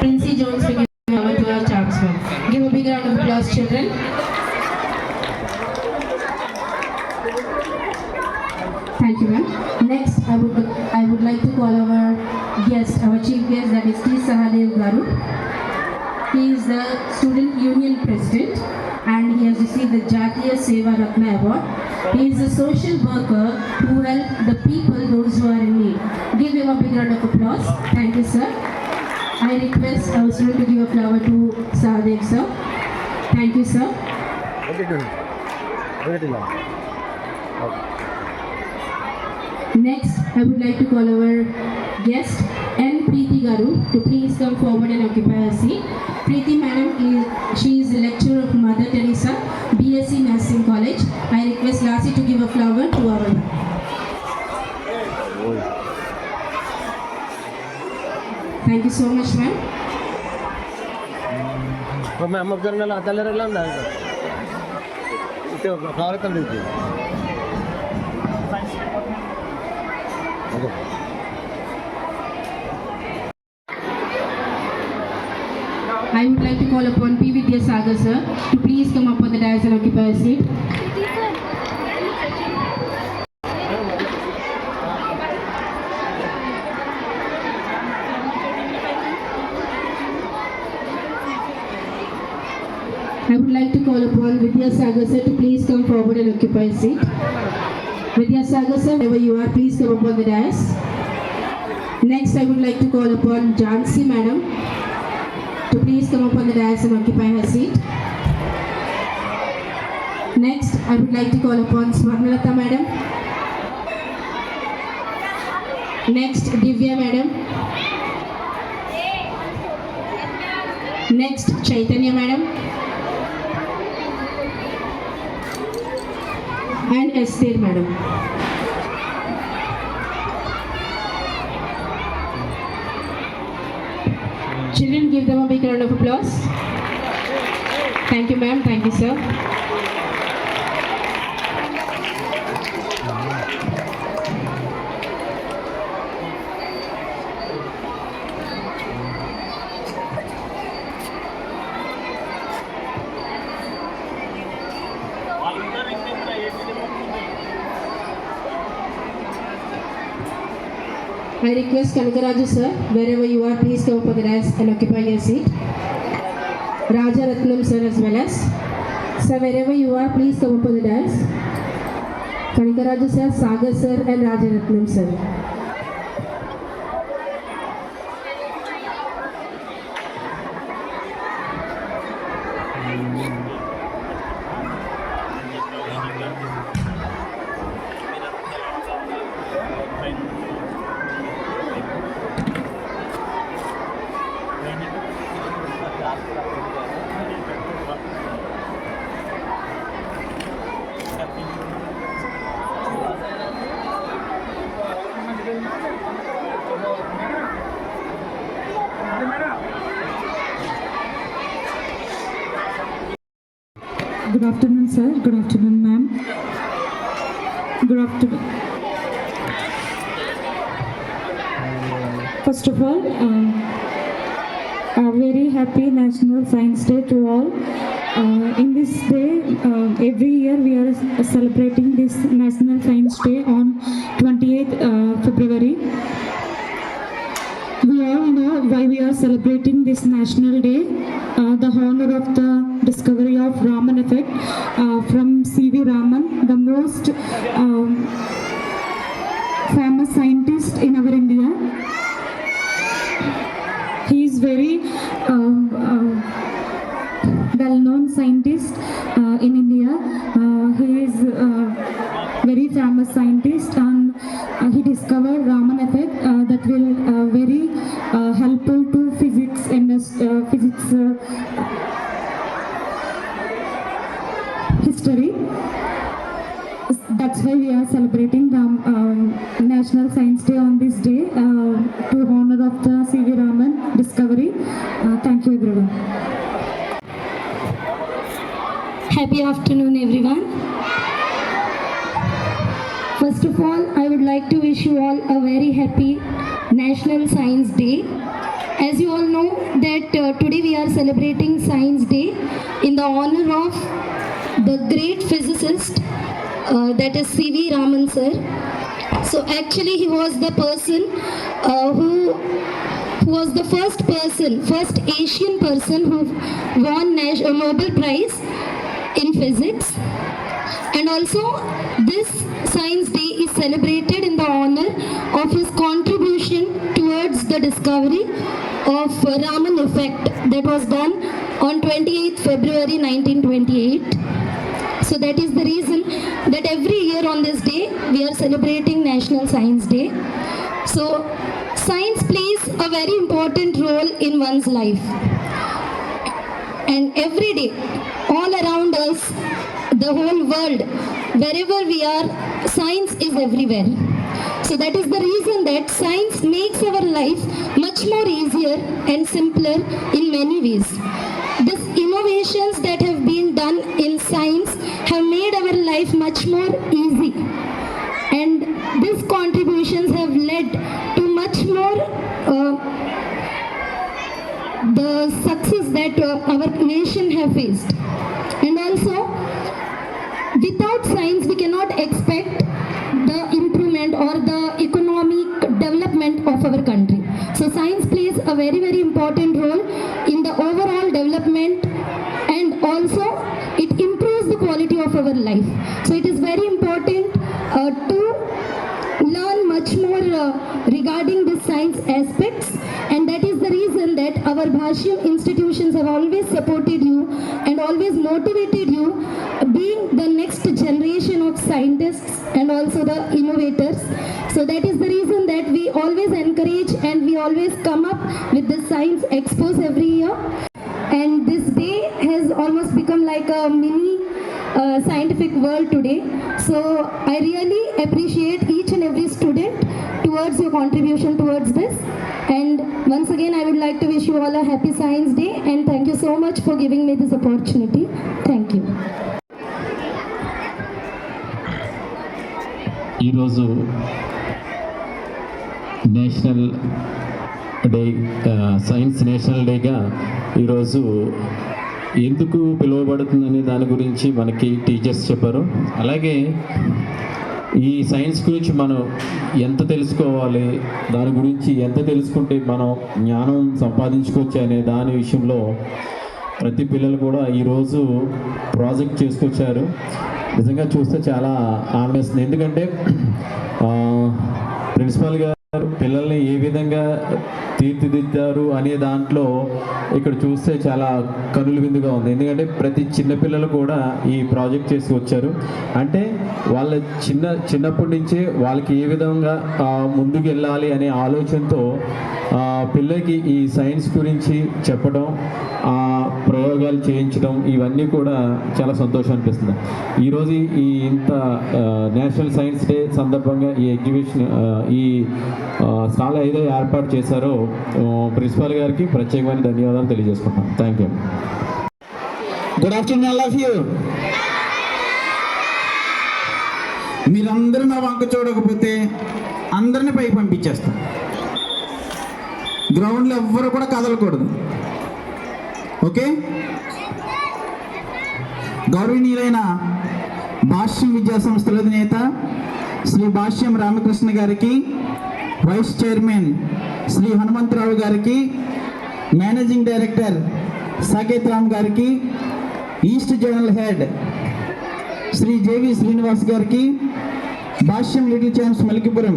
Princey Jones will give over to. Give a big round of applause, children. Thank you, ma'am. Next, I would I would like to call our guest, our chief guest, that is T. Sahadev Garu. He is the student union president and he has received the Jatiya Seva Ratna Award. He is a social worker who help the people, those who are in need. Give him a big round of applause. Thank you, sir. I request also to give a flower to Sahadev, sir. Thank you, sir. Next, I would like to call our guest, N. Preeti Garu, to please come forward and occupy her seat. Preeti Madam is she is a lecturer of Mother Teresa, BSc Nursing College. I request Lassie to give a flower to our ma'am. Thank you so much, ma'am. मैं हम करने लगा तले रगला ना इते flower कर दी थी I would like to call upon P. Vidyasagar sir to please come up on the dais and occupy a seat. Upon Vidyasagar sir to please come forward and occupy a seat. Vidyasagar sir, wherever you are, please come up on the dais. Next, I would like to call upon Jansi madam to please come up on the dais and occupy her seat. Next, I would like to call upon Swarnalata madam. Next, Divya madam. Next, Chaitanya madam. And Esther madam. Children, give them a big round of applause. Thank you, ma'am. Thank you, sir. I request Kanakaraju sir, wherever you are, please come up on the dais and occupy your seat. Raja Ratnam sir as well as. Sir, wherever you are, please come up on the dais. Kanakaraju sir, Sagar sir and Raja Ratnam sir. Good afternoon, sir. Good afternoon, ma'am. Good afternoon. First of all, uh, a very happy National Science Day to all. Uh, in this day, uh, every year we are celebrating this National Science Day on 28th uh, February. We all know why we are celebrating this National Day. Uh, the honor of the discovery of Raman effect uh, from C.V. Raman, the most um, famous scientist in our India. He is very uh, well-known scientist uh, in India. Uh, he is uh, very famous scientist this day uh, to honor of the C.V. Raman discovery. Uh, thank you everyone. Happy afternoon, everyone. First of all, I would like to wish you all a very happy National Science Day. as you all know that uh, today we are celebrating Science Day in the honor of the great physicist uh, that is C.V. Raman sir. So actually he was the person uh, who who was the first person, first Asian person who won Nash- uh, Nobel Prize in physics. And also, this Science Day is celebrated in the honor of his contribution discovery of Raman effect that was done on 28th February 1928. So that is the reason that every year on this day we are celebrating National Science Day. So science plays a very important role in one's life. And every day, all around us, the whole world, wherever we are, science is everywhere. So that is the reason that science makes our life much more easier and simpler in many ways. These innovations that have been done in science have made our life much more easy. And these contributions have led to much more uh, the success that uh, our nation have faced. And also, without science, we cannot expect the improvement or the economic development of our country. So, science plays a very, very important role in the overall development and also it improves the quality of our life. So, it is very important uh, to learn much more uh, regarding the science aspects and that is the reason that our Bhashyam institutions have always supported you and always motivated scientists and also the innovators. So that is the reason that we always encourage and we always come up with the science expos every year and this day has almost become like a mini uh, scientific world today. So I really appreciate each and every student towards your contribution towards this. And once again, I would like to wish you all a happy Science Day and thank you so much for giving me this opportunity. Thank you. ఈరోజు national day science national డేగా ఈరోజు ఎందుకు పిలువబడుతుందనే దాని గురించి మనకి teachers చెప్పారు. అలాగే ఈ సైన్స్ గురించి మనం ఎంత తెలుసుకోవాలి దాని గురించి ఎంత తెలుసుకుంటే మనం జ్ఞానం సంపాదించుకోవచ్చు అనే దాని విషయంలో ప్రతి పిల్లలు కూడా ఈరోజు ప్రాజెక్ట్ చేసుకొచ్చారు. నిజంగా చూస్తే చాలా ఆనందిస్తుంది. ఎందుకంటే ప్రిన్సిపల్ గారు పిల్లల్ని ఏ విధంగా తీర్చిదిద్దారు అనే దాంట్లో ఇక్కడ చూస్తే చాలా కనుల విందుగా ఉంది. ఎందుకంటే ప్రతి చిన్న పిల్లలు కూడా ఈ ప్రాజెక్ట్ చేసి వచ్చారు. అంటే వాళ్ళ చిన్న చిన్నప్పటి నుంచే వాళ్ళకి ఏ విధంగా ముందుకు వెళ్ళాలి అనే ఆలోచనతో పిల్లకి పిల్లలకి ఈ సైన్స్ గురించి చెప్పడం ప్రయోగాలు చేయించడం ఇవన్నీ కూడా చాలా సంతోషం అనిపిస్తుంది. ఈరోజు ఈ ఇంత నేషనల్ సైన్స్ డే సందర్భంగా ఈ ఎగ్జిబిషన్ ఈ స్టాల్ ఏదో ఏర్పాటు చేశారో ప్రిన్సిపాల్ గారికి ప్రత్యేకమైన ధన్యవాదాలు తెలియజేసుకుంటాం thank you good afternoon all of you మీరందరూ నా వంక చూడకపోతే అందరిని పైకి పంపించేస్తాం. గ్రౌండ్లో ఎవ్వరు కూడా కదలకూడదు. ఓకే? గౌరవనీయులైన భాష్యం విద్యా సంస్థల అధినేత శ్రీ భాష్యం రామకృష్ణ గారికి వైస్ చైర్మన్ శ్రీ హనుమంతరావు గారికి మేనేజింగ్ డైరెక్టర్ సాకేత్ రామ్ గారికి east general head Shri JV Srinivas గారికి Bhashyam little champs Malikipuram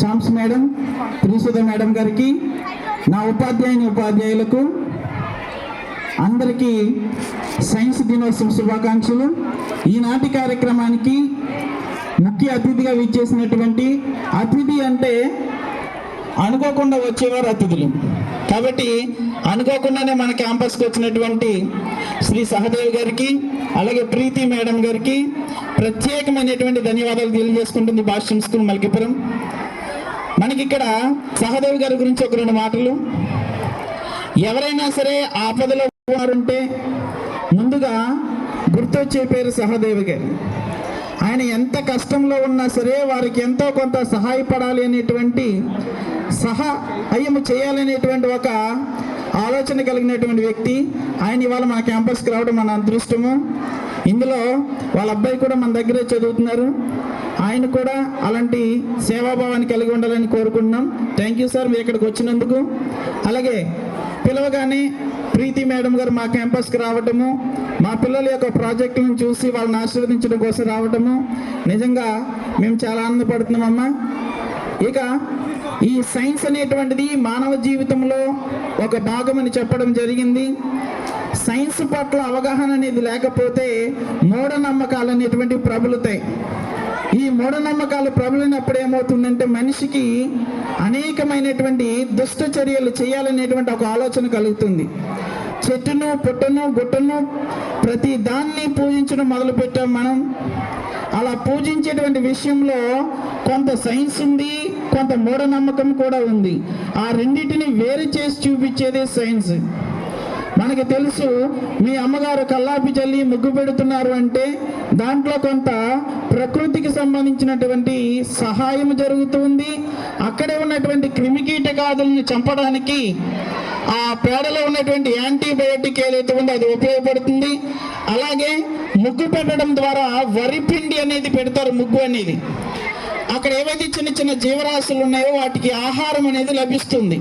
champs madam Trisudha madam గారికి నా ఉపాధ్యాయుని ఉపాధ్యాయులకు అందరికీ సైన్స్ దినోత్సవ శుభాకాంక్షలు. ఈనాటి కార్యక్రమానికి ముఖ్య అతిథిగా విచ్చేసినటువంటి అతిథి అంటే అనుకోకుండా వచ్చేవారు అతిథులు. కాబట్టి అనుకోకుండానే మన క్యాంపస్కి వచ్చినటువంటి శ్రీ సహదేవ్ గారికి అలాగే ప్రీతి మేడం గారికి ప్రత్యేకమైనటువంటి ధన్యవాదాలు తెలియజేసుకుంటుంది భాష్యం స్కూల్ మల్కిపురం. మనకి ఇక్కడ సహదేవ్ గారి గురించి ఒక రెండు మాటలు. ఎవరైనా సరే ఆపదలో ఉన్నారంటే ముందుగా గుర్తొచ్చే పేరు సహదేవి గారు ఆయన ఎంత కష్టంలో ఉన్నా సరే వారికి ఎంతో కొంత సహాయపడాలి అనేటువంటి సహాయము చేయాలనేటువంటి ఒక ఆలోచన కలిగినటువంటి వ్యక్తి. ఆయన ఇవాళ మన క్యాంపస్కి రావడం మన అదృష్టము. ఇందులో వాళ్ళ అబ్బాయి కూడా మన దగ్గరే చదువుతున్నారు. ఆయన కూడా అలాంటి సేవాభావాన్ని కలిగి ఉండాలని కోరుకుంటున్నాం. థ్యాంక్ యూ సార్ మీరు ఇక్కడికి వచ్చినందుకు. అలాగే పిలవగానే ప్రీతి మేడం గారు మా క్యాంపస్కి రావటము మా పిల్లల యొక్క ప్రాజెక్టులను చూసి వాళ్ళని ఆశీర్వదించడం కోసం రావటము. నిజంగా మేము చాలా ఆనందపడుతున్నామమ్మా. ఇక ఈ సైన్స్ అనేటువంటిది మానవ జీవితంలో ఒక భాగం అని చెప్పడం జరిగింది. సైన్స్ పట్ల అవగాహన అనేది లేకపోతే మూఢనమ్మకాలు అనేటువంటివి ప్రబలుతాయి. ఈ మూఢనమ్మకాలు ప్రబలినప్పుడు ఏమవుతుందంటే మనిషికి అనేకమైనటువంటి దుష్ట చర్యలు చేయాలనేటువంటి ఒక ఆలోచన కలుగుతుంది. చెట్టును పుట్టను గుట్టను ప్రతి దాన్ని పూజించడం మొదలుపెట్టాం మనం. అలా పూజించేటువంటి విషయంలో కొంత సైన్స్ ఉంది కొంత మూఢనమ్మకం కూడా ఉంది. ఆ రెండింటిని వేరు చేసి చూపించేదే సైన్స్. మనకి తెలుసు మీ అమ్మగారు కల్లాపి చల్లి ముగ్గు పెడుతున్నారు అంటే దాంట్లో కొంత ప్రకృతికి సంబంధించినటువంటి సహాయం జరుగుతుంది అక్కడే ఉన్నటువంటి క్రిమికీటకాదులను చంపడానికి ఆ పేడలో ఉన్నటువంటి యాంటీబయోటిక్ ఏదైతే ఉందో అది ఉపయోగపడుతుంది. అలాగే ముగ్గు పెట్టడం ద్వారా వరి పిండి అనేది పెడతారు ముగ్గు అనేది. అక్కడ ఏవైతే చిన్న చిన్న జీవరాశులు ఉన్నాయో వాటికి ఆహారం అనేది లభిస్తుంది.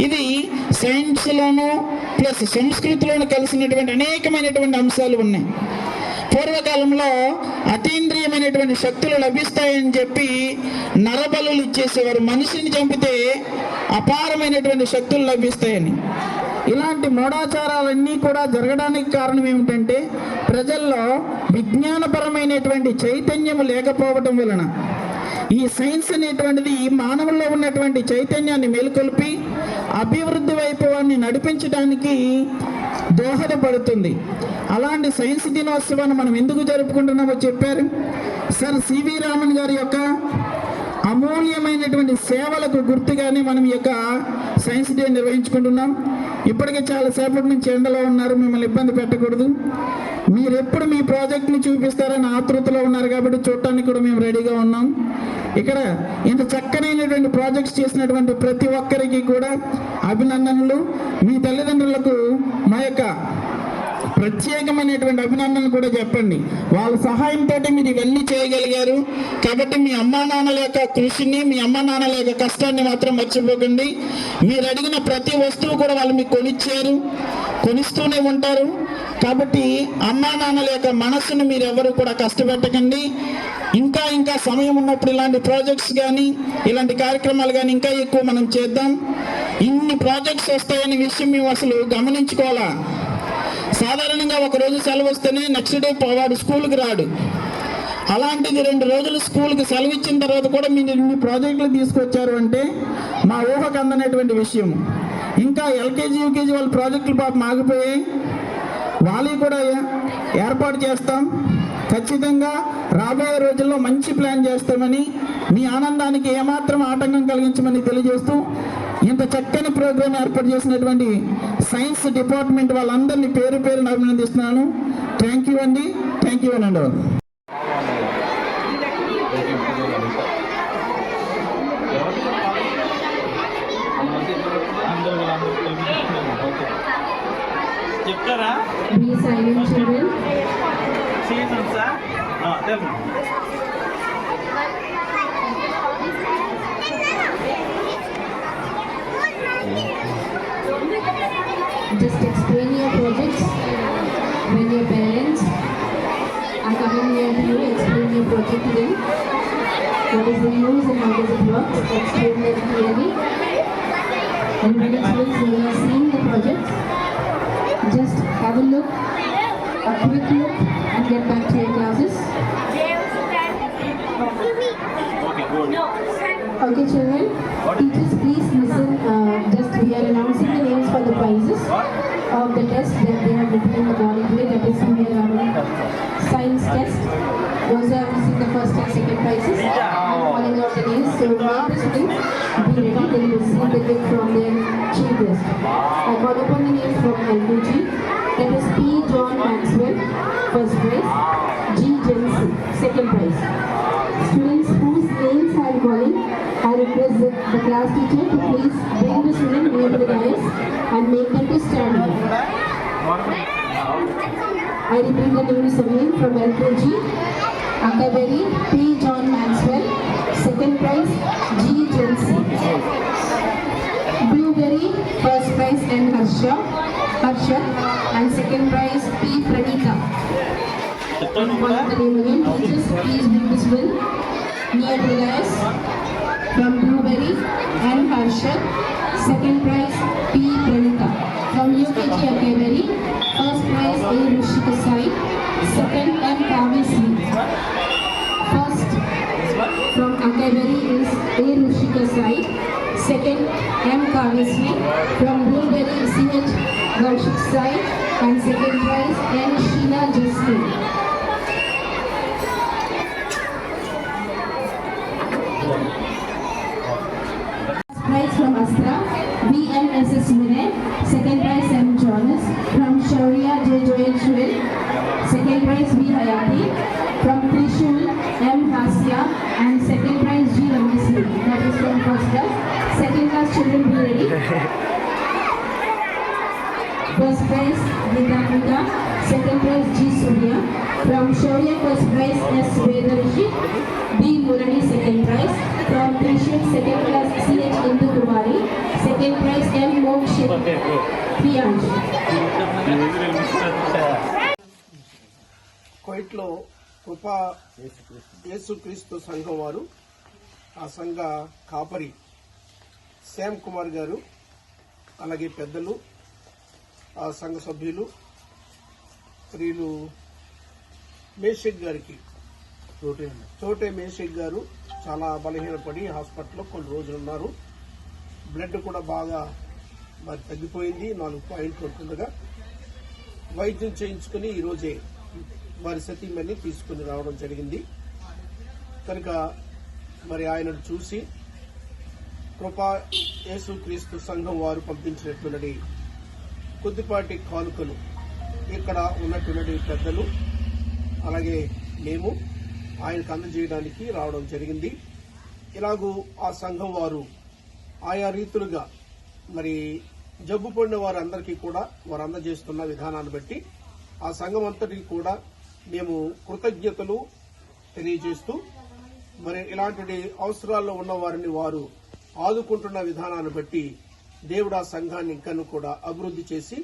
ఇది సైన్స్లోను ప్లస్ సంస్కృతిలోను కలిసినటువంటి అనేకమైనటువంటి అంశాలు ఉన్నాయి. పూర్వకాలంలో అతీంద్రియమైనటువంటి శక్తులు లభిస్తాయని చెప్పి నరబలు ఇచ్చేసేవారు. మనిషిని చంపితే అపారమైనటువంటి శక్తులు లభిస్తాయని. ఇలాంటి మూఢాచారాలన్నీ కూడా జరగడానికి కారణం ఏమిటంటే ప్రజల్లో విజ్ఞానపరమైనటువంటి చైతన్యం లేకపోవటం వలన ఈ సైన్స్ అనేటువంటిది మానవుల్లో ఉన్నటువంటి చైతన్యాన్ని మేలుకొల్పి అభివృద్ధి వైపు వారిని నడిపించడానికి దోహదపడుతుంది. అలాంటి సైన్స్ దినోత్సవాన్ని మనం ఎందుకు జరుపుకుంటున్నామో చెప్పారు. సార్ సివి రామన్ గారి యొక్క అమూల్యమైనటువంటి సేవలకు గుర్తుగానే మనం ఈ యొక్క సైన్స్ డే నిర్వహించుకుంటున్నాం. ఇప్పటికే చాలా సేపటి నుంచి ఎండలో ఉన్నారు మిమ్మల్ని ఇబ్బంది పెట్టకూడదు. మీరు ఎప్పుడు మీ ప్రాజెక్ట్ని చూపిస్తారని ఆతృతలో ఉన్నారు కాబట్టి చూడటానికి కూడా మేము రెడీగా ఉన్నాం. ఇక్కడ ఇంత చక్కనైనటువంటి ప్రాజెక్ట్స్ చేసినటువంటి ప్రతి ఒక్కరికి కూడా అభినందనలు. మీ తల్లిదండ్రులకు మా యొక్క ప్రత్యేకమైనటువంటి అభినందనలు కూడా చెప్పండి. వాళ్ళ సహాయంతో మీరు ఇవన్నీ చేయగలిగారు. కాబట్టి మీ అమ్మా నాన్నల యొక్క కృషిని మీ అమ్మా నాన్నల యొక్క కష్టాన్ని మాత్రం మర్చిపోకండి. మీరు అడిగిన ప్రతి వస్తువు కూడా వాళ్ళు మీకు కొనిచ్చారు. కొనిస్తూనే ఉంటారు. కాబట్టి అమ్మా నాన్నల యొక్క మనస్సును మీరు ఎవరు కూడా కష్టపెట్టకండి. ఇంకా ఇంకా సమయం ఉన్నప్పుడు ఇలాంటి ప్రాజెక్ట్స్ కానీ ఇలాంటి కార్యక్రమాలు కానీ ఇంకా ఎక్కువ మనం చేద్దాం. ఇన్ని ప్రాజెక్ట్స్ వస్తాయనే విషయం మేము అసలు గమనించుకోవాలా? సాధారణంగా ఒక రోజు సెలవు వస్తేనే నెక్స్ట్ డే వాడు స్కూల్కి రాడు. అలాంటిది రెండు రోజులు స్కూల్కి సెలవు ఇచ్చిన తర్వాత కూడా మీరు ఇన్ని ప్రాజెక్టులు తీసుకొచ్చారు అంటే మా ఊహకు అందనటువంటి విషయం. ఇంకా ఎల్కేజీ యూకేజీ వాళ్ళ ప్రాజెక్టులు పాపం ఆగిపోయాయి. వాళ్ళవి కూడా ఏర్పాటు చేస్తాం. ఖచ్చితంగా రాబోయే రోజుల్లో మంచి ప్లాన్ చేస్తామని మీ ఆనందానికి ఏమాత్రం ఆటంకం కలిగించమని తెలియజేస్తూ ఇంత చక్కని ప్రోగ్రాం ఏర్పాటు చేసినటువంటి సైన్స్ డిపార్ట్మెంట్ వాళ్ళందరినీ పేరు పేరున అభినందిస్తున్నాను. థ్యాంక్ యూ అండి. థ్యాంక్ యూ అండి చెప్తారా? When your parents are coming near to you. Explain your project to them. What is the use and how does it work? Explain them clearly. And when it's once you have seen the project, just have a look, a quick look, and get back to your classes. Okay, children. Teachers, please listen. Uh, just we are announcing the names for the prizes of the test that they have written in the morning today. That is Senior Science Test. Those who have received the first and second prizes. I'm calling out the names. So make the students be ready. Will receive the gift from their chief guest. I call upon the names from LQG. That is P. John Maxwell, first prize. G. Jensen, second prize. class teacher to please bring the student near to the dais and make them to stand up. I repeat the name Samin from LKG, Akaberi P. John Maxwell, second prize G. Jensen. Blueberry, first prize N. Harsha, Harsha and second prize P. Pranita. Once the name again, teachers, please bring this will near to the dais from Blueberry and Harsha. Second prize P. Pranita. From UKG Akaberry. First prize A. Rushika Sai. Second M. Kavesli. First from Akaberry is A. Rushika Sai. Second M. Kavesli. From Blueberry CH Varshik Sai. And second prize N. Sheena Jasmine. Vedarishi, B. Murali second prize, from Trishul second class C. H. Indu Kumari, second prize M. Mokshit Priyansh. కోయిట్లో Krupa యేసుక్రీస్తు సంఘం వారు ఆ సంఘ కాపరి శ్యామ్ కుమార్ గారు అలాగే పెద్దలు ఆ సంఘ సభ్యులు స్త్రీలు మేషక్ గారికి చోటే మేషక్ గారు చాలా బలహీనపడి హాస్పిటల్లో కొన్ని రోజులు ఉన్నారు. బ్లడ్ కూడా బాగా మరి తగ్గిపోయింది. నాలుగు పాయింట్లు ఉంటుండగా వైద్యం చేయించుకుని ఈరోజే వారి సతీమణి తీసుకుని రావడం జరిగింది. కనుక మరి ఆయనను చూసి కృపా యేసుక్రీస్తు సంఘం వారు పంపించినటువంటి కొద్దిపాటి కానుకలు ఇక్కడ ఉన్నటువంటి పెద్దలు. అలాగే మేము ఆయనకు అందజేయడానికి రావడం జరిగింది. ఇలాగూ ఆ సంఘం వారు ఆయా రీతులుగా మరి జబ్బు పడిన వారందరికీ కూడా వారు అందజేస్తున్న విధానాన్ని బట్టి ఆ సంఘం అంతటికి కూడా మేము కృతజ్ఞతలు తెలియజేస్తూ మరి ఇలాంటి అవసరాల్లో ఉన్న వారిని వారు ఆదుకుంటున్న విధానాన్ని బట్టి దేవుడు ఆ సంఘాన్ని ఇంకను కూడా అభివృద్ధి చేసి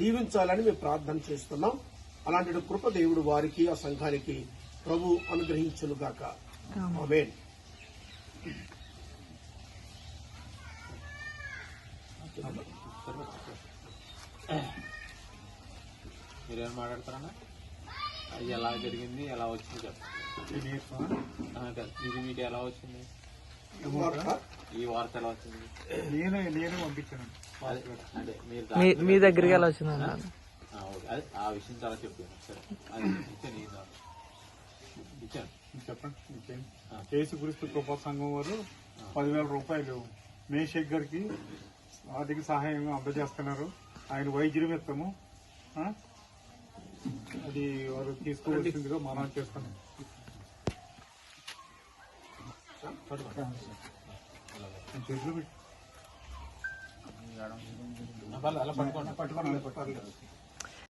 దీవించాలని మేము ప్రార్థన చేస్తున్నాం. అలాంటి కృప దేవుడు వారికి ఆ సంఘానికి ప్రభు అనుగ్రహించునుగాక. ఆమేన్. మీరేం మాట్లాడతారన్నా? అది ఎలా జరిగింది? ఎలా వచ్చింది చెప్పండి. ఇది మీకు ఎలా వచ్చింది? ఈ వార్త? ఎలా వచ్చింది? నేను నేను పంపించాను. అదే అదే మీరు మీ దగ్గరికి ఎలా వచ్చిందన్న? ఆ, ఓకే. అదే ఆ విషయం చాలా చెప్పాను. సరే అది. ఇచ్చాను చెప్పండి ఇంకేం? యేసుక్రీస్తు కృపా సంఘం వారు పదివేల రూపాయలు. మేషక్ గారికి ఆర్థిక సహాయం అందజేస్తున్నారు. ఆయన వైద్య నిమిత్తము ఆ? అది వారు తీసుకోవాల్సిందిగా మనం చేస్తున్నాం. చేతులు పెట్టి. పర్లేదు, అలా పట్టుకోండి. పట్టుకోండి పట్టుకోండి.